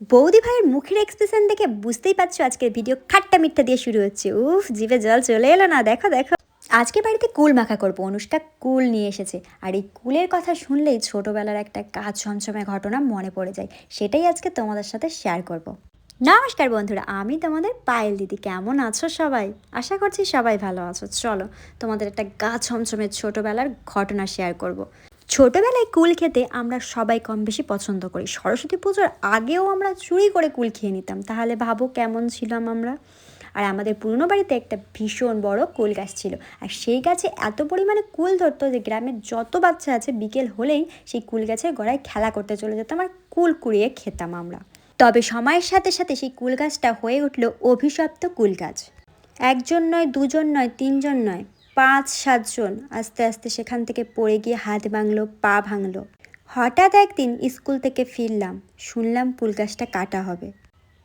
বৌদি ভাইয়ের মুখের এক্সপ্রেশন দেখে বুঝতেই পারছ আজকের ভিডিও খাট্টা মিঠা দিয়ে শুরু হচ্ছে। উফ, জিভে জল চলে এলো না, দেখো দেখো। আজকে বাড়িতে কুল মাখা করব, অনুষ্কা কুল নিয়ে এসেছে। আর এই কুলের কথা শুনলেই ছোটোবেলার একটা কাজ ছমছমে ঘটনা মনে পড়ে যায়। সেটাই আজকে তোমাদের সাথে শেয়ার করব। নমস্কার বন্ধুরা, আমি তোমাদের পায়েল দিদি। কেমন আছো সবাই? আশা করছি সবাই ভালো আছো। চলো তোমাদের একটা গা ছমছমের ছোটোবেলার ঘটনা শেয়ার করব। ছোটোবেলায় কুল খেতে আমরা সবাই কম বেশি পছন্দ করি। সরস্বতী পুজোর আগেও আমরা চুরি করে কুল খেয়ে নিতাম। তাহলে ভাবো কেমন ছিলাম আমরা। আর আমাদের পুরনো বাড়িতে একটা ভীষণ বড় কুল গাছ ছিল। আর সেই গাছে এত পরিমাণে কুল ধরতো যে গ্রামের যত বাচ্চা আছে বিকেল হলেই সেই কুল গাছের গোড়ায় খেলা করতে চলে যেতাম আর কুল কুড়িয়ে খেতাম আমরা। তবে সময়ের সাথে সাথে সেই কুল গাছটা হয়ে উঠল অভিশপ্ত কুল গাছ। একজন নয়, দুজন নয়, তিনজন নয়। পাঁচ সাতজন আস্তে আস্তে সেখান থেকে পড়ে গিয়ে হাত ভাঙলো, পা ভাঙলো। হঠাৎ একদিন স্কুল থেকে ফিরলাম, শুনলাম ফুল গাছটা কাটা হবে।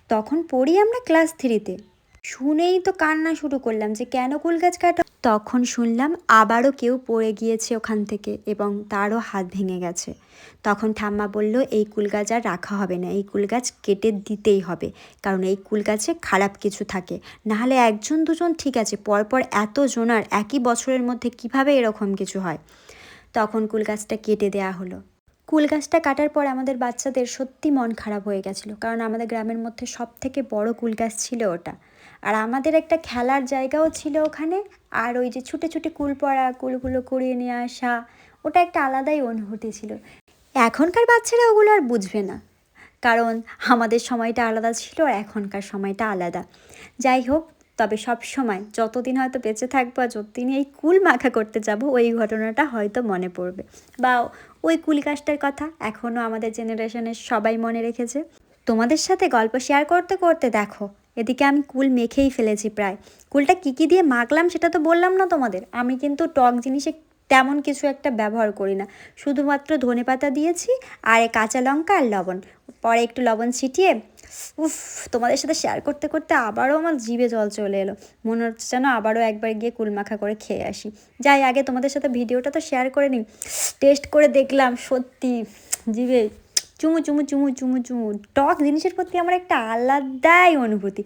তখন পড়ি আমরা ক্লাস থ্রিতে। শুনেই তো কান্না শুরু করলাম যে কেন কুল গাছ কাটা তখন শুনলাম আবারও কেউ পড়ে গিয়েছে ওখান থেকে এবং তারও হাত ভেঙে গেছে। তখন ঠাম্মা বলল, এই কুল গাছ আর রাখা হবে না, এই কুল গাছ কেটে দিতেই হবে, কারণ এই কুল গাছে খারাপ কিছু থাকে। নাহলে একজন দুজন ঠিক আছে, পরপর এত জোনার একই বছরের মধ্যে কীভাবে এরকম কিছু হয়? তখন কুল গাছটা কেটে দেয়া হলো। কুল গাছটা কাটার পর আমাদের বাচ্চাদের সত্যি মন খারাপ হয়ে গেছিল, কারণ আমাদের গ্রামের মধ্যে সব থেকে বড় কুল গাছ ছিল ওটা। আর আমাদের একটা খেলার জায়গাও ছিল ওখানে। আর ওই যে ছুটে ছুটে কুল পড়া কুলগুলো কুড়িয়ে নিয়ে আসা, ওটা একটা আলাদাই অনুভূতি ছিল। এখনকার বাচ্চারা ওগুলো আর বুঝবে না। কারণ আমাদের সময়টা আলাদা ছিল আর এখনকার সময়টা আলাদা। যাই হোক, তবে সব সময় যতদিন হয়তো বেঁচে থাকব আর যতদিন এই কুল মাখা করতে যাব, ওই ঘটনাটা হয়তো মনে পড়বে। বা ওই কুল গাছটার কথা এখনও আমাদের জেনারেশনের সবাই মনে রেখেছে। তোমাদের সাথে গল্প শেয়ার করতে করতে দেখো এদিকে আমি কুল মেখেই ফেলেছি প্রায়। কুলটা কী কী দিয়ে মাখলাম সেটা তো বললাম না তোমাদের। আমি কিন্তু টক জিনিসে তেমন কিছু একটা ব্যবহার করি না। শুধুমাত্র ধনে পাতা দিয়েছি, আর কাঁচা লঙ্কা আর লবণ। পরে একটু লবণ ছিটিয়ে, উফ, তোমাদের সাথে শেয়ার করতে করতে আবারও আমার জিভে জল চলে এলো। মনে হচ্ছে যেন আবারও একবার গিয়ে কুলমাখা করে খেয়ে আসি। যাই, আগে তোমাদের সাথে ভিডিওটা তো শেয়ার করে নিই। টেস্ট করে দেখলাম, সত্যি, জিভে চুমু চুমু চুমু চুমু চুমু। টক জিনিসের প্রতি আমার একটা আলাদাই অনুভূতি।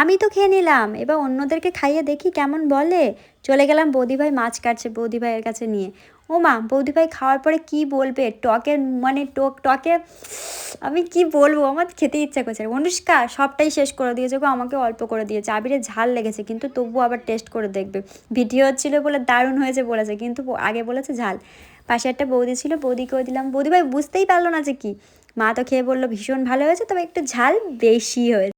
আমি তো খেয়ে নিলাম, এবার অন্যদেরকে খাইয়ে দেখি কেমন বলে। চলে গেলাম বৌদিভাই মাছ কাটছে বৌদিভাইয়ের কাছে নিয়ে। ও মা বৌদিভাই খাওয়ার পরে কি বলবে? টকের মানে টক, টকে আমি কি বলব? আমার খেতে ইচ্ছা করছে অনুষ্কা, সবটাই শেষ করে দিয়েছে গো, আমাকে অল্প করে দিয়েছে। আবিরে ঝাল লেগেছে, কিন্তু তবুও আবার টেস্ট করে দেখবে। ভিডিও হচ্ছিল বলে দারুণ হয়েছে বলেছে, কিন্তু আগে বলেছে ঝাল। পাশে একটা বৌদি ছিল বৌদিকেও দিলাম, বৌদিভাই বুঝতেই পারল না যে কি। মা তো খেয়ে বলল, ভীষণ ভালো হয়েছে, তবে একটু ঝাল বেশি হয়েছে।